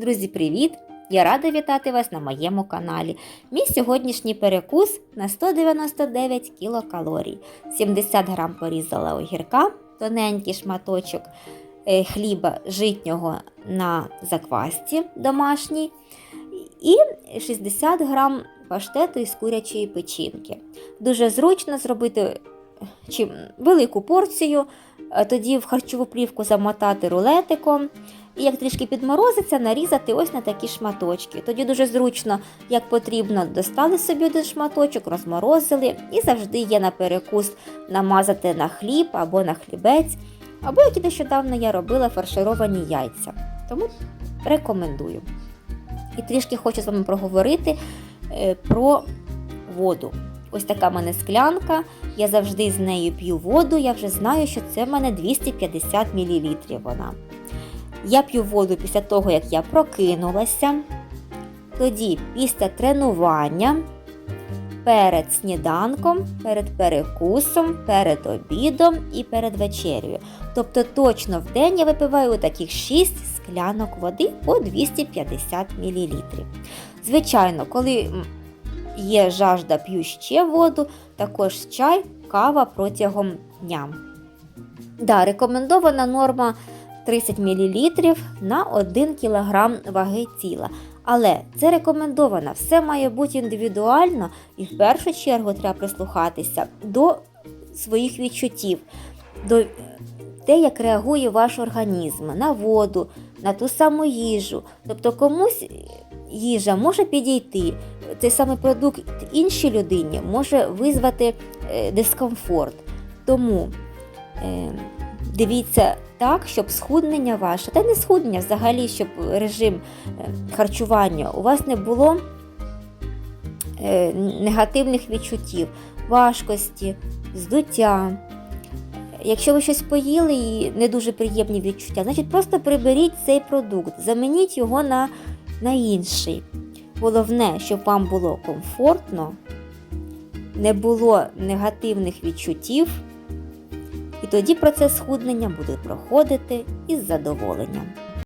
Друзі, привіт! Я рада вітати вас на моєму каналі. Мій сьогоднішній перекус на 199 кілокалорій. 70 грам порізала огірка, тоненький шматочок е, хліба житнього на заквасті домашній і 60 грам паштету із курячої печінки. Дуже зручно зробити чим велику порцію, тоді в харчову плівку замотати рулетиком. І як трішки підморозиться, нарізати ось на такі шматочки. Тоді дуже зручно, як потрібно, достали собі один шматочок, розморозили і завжди є на перекус намазати на хліб або на хлібець, або як і нещодавно я робила фаршировані яйця. Тому рекомендую. І трішки хочу з вами проговорити е, про воду. Ось така в мене склянка. Я завжди з нею п'ю воду. Я вже знаю, що це в мене 250 мл вона. Я п'ю воду після того, як я прокинулася. Тоді після тренування, перед сніданком, перед перекусом, перед обідом і перед вечерею. Тобто точно в день я випиваю таких 6 склянок води по 250 мл. Звичайно, коли є жажда, п'ю ще воду, також чай, кава протягом дня. Да, рекомендована норма 30 мл на 1 кг ваги тіла. Але це рекомендовано, все має бути індивідуально і в першу чергу треба прислухатися до своїх відчуттів, до те, як реагує ваш організм на воду, на ту саму їжу. Тобто комусь їжа може підійти, цей самий продукт іншій людині може визвати е, дискомфорт. Тому е, дивіться так, щоб схуднення ваше, та не схуднення взагалі, щоб режим е, харчування у вас не було е, негативних відчуттів, важкості, здуття. Якщо ви щось поїли і не дуже приємні відчуття, значить просто приберіть цей продукт, замініть його на, на інший. Головне, щоб вам було комфортно, не було негативних відчуттів. І тоді процес схуднення буде проходити із задоволенням.